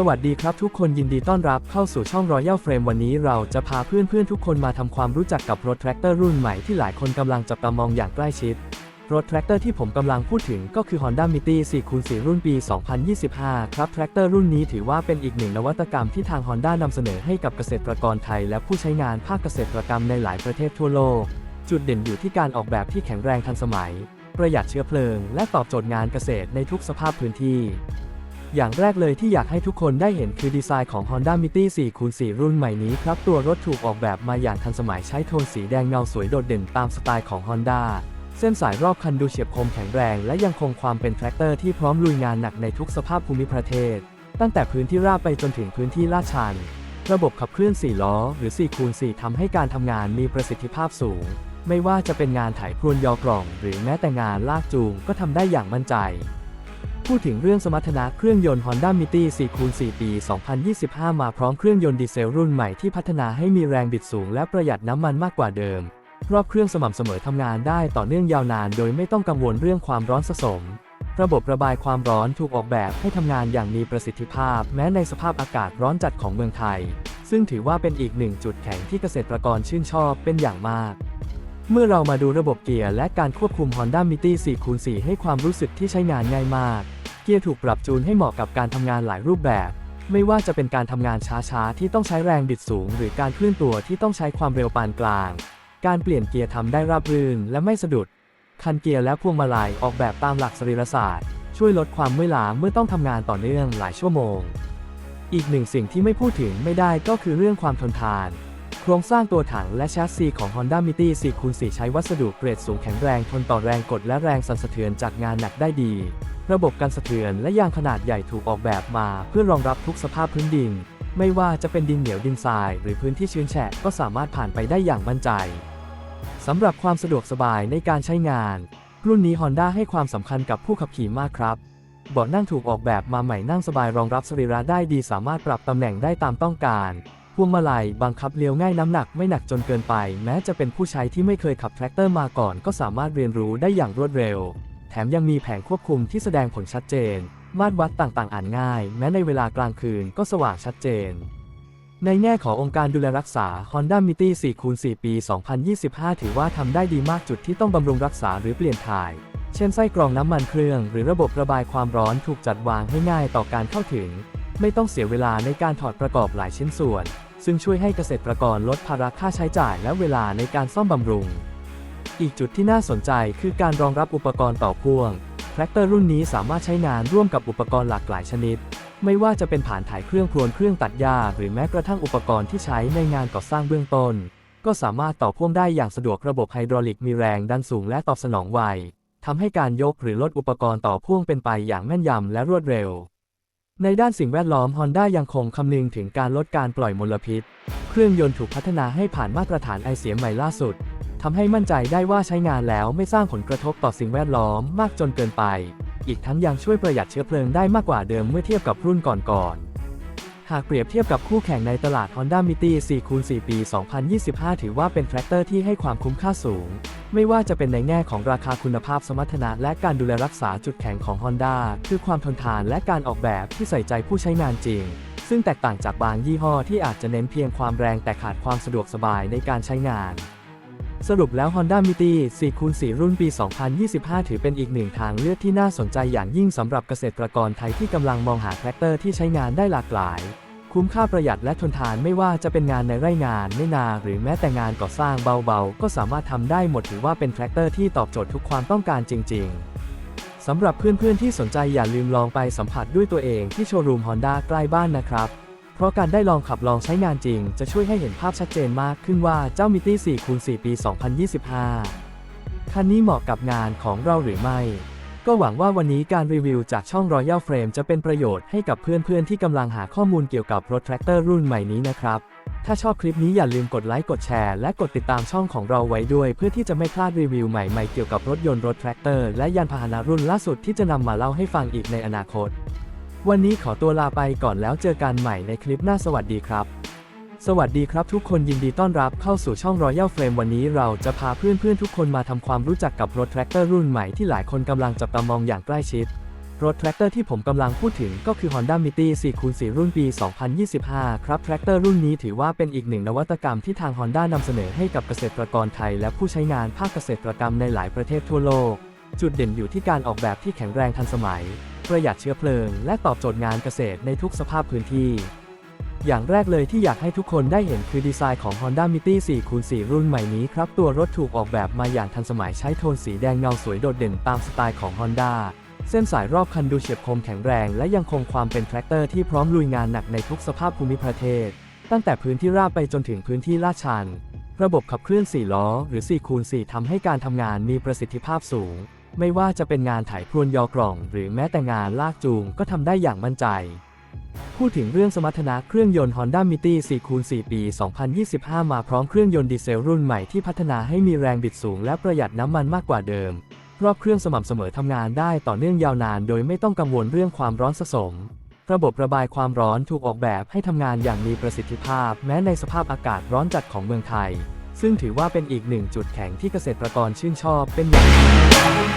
สวัสดีครับทุกคนยินดีต้อนรับเข้าสู่ช่อง Royal Frame วันนี้เราจะพาเพื่อนๆ ทุกคนมาทำความรู้จักกับรถแทรกเตอร์รุ่นใหม่ที่หลายคนกำลังจับตามองอย่างใกล้ชิด รถแทรกเตอร์ที่ผมกำลังพูดถึงก็คือ Honda Miti 4 คูณ4รุ่นปี 2025 ครับแทรกเตอร์รุ่นนี้ถือว่าเป็นอีกหนึ่งนวัตกรรมที่ทาง Honda นำเสนอให้กับเกษตรกรไทย และผู้ใช้งานภาคเกษตรกรรมในหลายประเทศทั่วโลก จุดเด่นอยู่ที่การออกแบบที่แข็งแรงทันสมัย ประหยัดเชื้อเพลิง และตอบโจทย์งานเกษตรในทุกสภาพพื้นที่ อย่างแรกเลยที่อยากให้ทุกคนได้เห็นคือดีไซน์ของ Honda Miti 4คูณ4รุ่นใหม่นี้ครับ ตัวรถถูกออกแบบมาอย่างทันสมัยใช้โทนสีแดงเงาสวยโดดเด่นตามสไตล์ของ Honda เส้นสายรอบคันดูเฉียบคมแข็งแรง และยังคงความเป็นแทรกเตอร์ที่พร้อมลุยงานหนักในทุกสภาพภูมิประเทศ ตั้งแต่พื้นที่ราบไปจนถึงพื้นที่ลาดชัน ระบบขับเคลื่อน 4 ล้อ หรือ4คูณ4ทำให้การทำงานมีประสิทธิภาพสูง ไม่ว่าจะเป็นงานไถพรวนยอกล่อง หรือแม้แต่งานลากจูงก็ทำได้อย่างมั่นใจ พูดถึงเรื่องสมรรถนะเครื่องยนต์ Honda Miti 4คูณ4ปี 2025 มาพร้อมเครื่องยนต์ดีเซลรุ่นใหม่ที่พัฒนาให้มีแรงบิดสูงและประหยัดน้ำมันมากกว่าเดิม รอบเครื่องสม่ำเสมอทำงานได้ต่อเนื่องยาวนาน โดยไม่ต้องกังวลเรื่องความร้อนสะสม ระบบระบายความร้อนถูกออกแบบให้ทำงานอย่างมีประสิทธิภาพ แม้ในสภาพอากาศร้อนจัดของเมืองไทย ซึ่งถือว่าเป็นอีกหนึ่งจุดแข็งที่เกษตรกรชื่นชอบเป็นอย่างมากเมื่อเรามาดูระบบเกียร์และการควบคุม Honda Miti 4คูณ4ให้ความรู้สึกที่ใช้งานง่ายมาก เกียร์ถูกปรับจูนให้เหมาะกับการทำงานหลายรูปแบบ ไม่ว่าจะเป็นการทำงานช้าๆ ที่ต้องใช้แรงบิดสูง หรือการเคลื่อนตัวที่ต้องใช้ความเร็วปานกลาง การเปลี่ยนเกียร์ทำได้ราบรื่นและไม่สะดุด คันเกียร์และพวงมาลัยออกแบบตามหลักสรีรศาสตร์ ช่วยลดความเมื่อยล้าเมื่อต้องทำงานต่อเนื่องหลายชั่วโมง อีกหนึ่งสิ่งที่ไม่พูดถึงไม่ได้ก็คือเรื่องความทนทานโครงสร้างตัวถังและแชสซีของ Honda Miti 4คูณ4ใช้วัสดุเกรดสูงแข็งแรงทนต่อแรงกดและแรงสั่นสะเทือนจากงานหนักได้ดี ระบบกันสะเทือนและยางขนาดใหญ่ถูกออกแบบมาเพื่อรองรับทุกสภาพพื้นดิน ไม่ว่าจะเป็นดินเหนียวดินทราย หรือพื้นที่ชื้นแฉะก็สามารถผ่านไปได้อย่างมั่นใจสำหรับความสะดวกสบายในการใช้งาน รุ่นนี้ Honda ให้ความสำคัญกับผู้ขับขี่มากครับเบาะนั่งถูกออกแบบมาใหม่นั่งสบายรองรับสรีระได้ดีสามารถปรับตำแหน่งได้ตามต้องการพวงมาลัยบังคับเลี้ยวง่ายน้ำหนักไม่หนักจนเกินไป แม้จะเป็นผู้ใช้ที่ไม่เคยขับแทรกเตอร์มาก่อน ก็สามารถเรียนรู้ได้อย่างรวดเร็ว มยังมีแผงควบคุมที่แสดงผลชัดเจน มาตรวัดต่างๆ อ่านง่าย แม้ในเวลากลางคืนก็สว่างชัดเจน ในแง่ขององค์การดูแลรักษา Honda Miti 4คูณ4ปี 2025 ถือว่าทำได้ดีมากจุดที่ต้องบำรุงรักษาหรือเปลี่ยนถ่าย เช่นไส้กรองน้ำมันเครื่อง หรือระบบระบายความร้อนถูกจัดวางให้ง่ายต่อการเข้าถึง ไม่ต้องเสียเวลาในการถอดประกอบหลายชิ้นส่วน ซึ่งช่วยให้เกษตรกรลดภาระค่าใช้จ่ายและเวลาในการซ่อมบำรุง อีกจุดที่น่าสนใจคือการรองรับอุปกรณ์ต่อพ่วง แทรกเตอร์รุ่นนี้สามารถใช้งานร่วมกับอุปกรณ์หลากหลายชนิด ไม่ว่าจะเป็นผ่านถ่ายเครื่องพรวนเครื่องตัดหญ้า หรือแม้กระทั่งอุปกรณ์ที่ใช้ในงานก่อสร้างเบื้องต้น ก็สามารถต่อพ่วงได้อย่างสะดวกระบบไฮดรอลิกมีแรงดันสูงและตอบสนองไวทำให้การยกหรือลดอุปกรณ์ต่อพ่วงเป็นไปอย่างแม่นยำและรวดเร็ว ในด้านสิ่งแวดล้อม Honda ยังคงคำนึงถึงการลดการปล่อยมลพิษ เครื่องยนต์ถูกพัฒนาให้ผ่านมาตรฐานไอเสียใหม่ล่าสุด ทำให้มั่นใจได้ว่าใช้งานแล้วไม่สร้างผลกระทบต่อสิ่งแวดล้อมมากจนเกินไป อีกทั้งยังช่วยประหยัดเชื้อเพลิงได้มากกว่าเดิมเมื่อเทียบกับรุ่นก่อนๆ หากเปรียบเทียบกับคู่แข่งในตลาด Honda Miti 4คูณ4ปี 2025 ถือว่าเป็นแทรกเตอร์ที่ให้ความคุ้มค่าสูง ไม่ว่าจะเป็นในแง่ของราคาคุณภาพสมรรถนะและการดูแลรักษาจุดแข็งของ Honda คือความทนทานและการออกแบบที่ใส่ใจผู้ใช้งานจริงซึ่งแตกต่างจากบางยี่ห้อที่อาจจะเน้นเพียงความแรงแต่ขาดความสะดวกสบายในการใช้งาน สรุปแล้ว Honda Miti 4คูณ4รุ่นปี 2025 ถือเป็นอีกหนึ่งทางเลือกที่น่าสนใจอย่างยิ่งสำหรับเกษตรกรไทยที่กำลังมองหาแทรกเตอร์ที่ใช้งานได้หลากหลาย คุ้มค่าประหยัดและทนทานไม่ว่าจะเป็นงานในไร่งานไม่นา หรือแม้แต่งานก่อสร้างเบาๆ ก็สามารถทำได้หมดถือว่าเป็นแทรกเตอร์ที่ตอบโจทย์ทุกความต้องการจริง ๆสำหรับเพื่อนๆที่สนใจอย่าลืมลองไปสัมผัสด้วยตัวเองที่โชว์รูม Honda ใกล้บ้านนะครับ เพราะการได้ลองขับลองใช้งานจริง จะช่วยให้เห็นภาพชัดเจนมากขึ้นว่าเจ้า Miti 4คูณ4ปี 2025 คันนี้เหมาะกับงานของเราหรือไม่ ก็หวังว่าวันนี้การรีวิวจากช่อง Royal Frame จะเป็นประโยชน์ให้กับเพื่อนๆ ที่กำลังหาข้อมูลเกี่ยวกับรถแทรกเตอร์รุ่นใหม่นี้นะครับ ถ้าชอบคลิปนี้อย่าลืมกดไลค์กดแชร์และกดติดตามช่องของเราไว้ด้วย เพื่อที่จะไม่พลาดรีวิวใหม่ๆเกี่ยวกับรถยนต์รถแทรกเตอร์และยานพาหนะรุ่นล่าสุดที่จะนำมาเล่าให้ฟังอีกในอนาคต วันนี้ขอตัวลาไปก่อนแล้วเจอกันใหม่ในคลิปหน้าสวัสดีครับ สวัสดีครับทุกคนยินดีต้อนรับเข้าสู่ช่อง Royal Frame วันนี้เราจะพาเพื่อนๆทุกคนมาทำความรู้จักกับรถแทรกเตอร์รุ่นใหม่ที่หลายคนกำลังจับตามองอย่างใกล้ชิดรถแทรกเตอร์ที่ผมกำลังพูดถึงก็คือ Honda Miti 4คูณ4รุ่นปี 2025 ครับแทรกเตอร์รุ่นนี้ถือว่าเป็นอีกหนึ่งนวัตกรรมที่ทาง Honda นำเสนอให้กับเกษตรกรไทย และผู้ใช้งานภาคเกษตรกรรมในหลายประเทศทั่วโลก จุดเด่นอยู่ที่การออกแบบที่แข็งแรงทันสมัย ประหยัดเชื้อเพลิง และตอบโจทย์งานเกษตรในทุกสภาพพื้นที่ อย่างแรกเลยที่อยากให้ทุกคนได้เห็นคือดีไซน์ของ Honda Miti 4คูณ4รุ่นใหม่นี้ครับ ตัวรถถูกออกแบบมาอย่างทันสมัยใช้โทนสีแดงเงาสวยโดดเด่นตามสไตล์ของ Honda เส้นสายรอบคันดูเฉียบคมแข็งแรง และยังคงความเป็นแทรกเตอร์ที่พร้อมลุยงานหนักในทุกสภาพภูมิประเทศ ตั้งแต่พื้นที่ราบไปจนถึงพื้นที่ลาดชัน ระบบขับเคลื่อน 4 ล้อ หรือ4คูณ4ทำให้การทำงานมีประสิทธิภาพสูง ไม่ว่าจะเป็นงานไถพรวนยอกล่อง หรือแม้แต่งานลากจูงก็ทำได้อย่างมั่นใจ พูดถึงเรื่องสมรรถนะเครื่องยนต์ Honda Miti 4คูณ4ปี 2025 มาพร้อมเครื่องยนต์ดีเซลรุ่นใหม่ที่พัฒนาให้มีแรงบิดสูงและประหยัดน้ำมันมากกว่าเดิม รอบเครื่องสม่ำเสมอทำงานได้ต่อเนื่องยาวนาน โดยไม่ต้องกังวลเรื่องความร้อนสะสม ระบบระบายความร้อนถูกออกแบบให้ทำงานอย่างมีประสิทธิภาพ แม้ในสภาพอากาศร้อนจัดของเมืองไทยซึ่งถือว่าเป็นอีกหนึ่งจุดแข็งที่เกษตรกรชื่นชอบเป็นอย่างมาก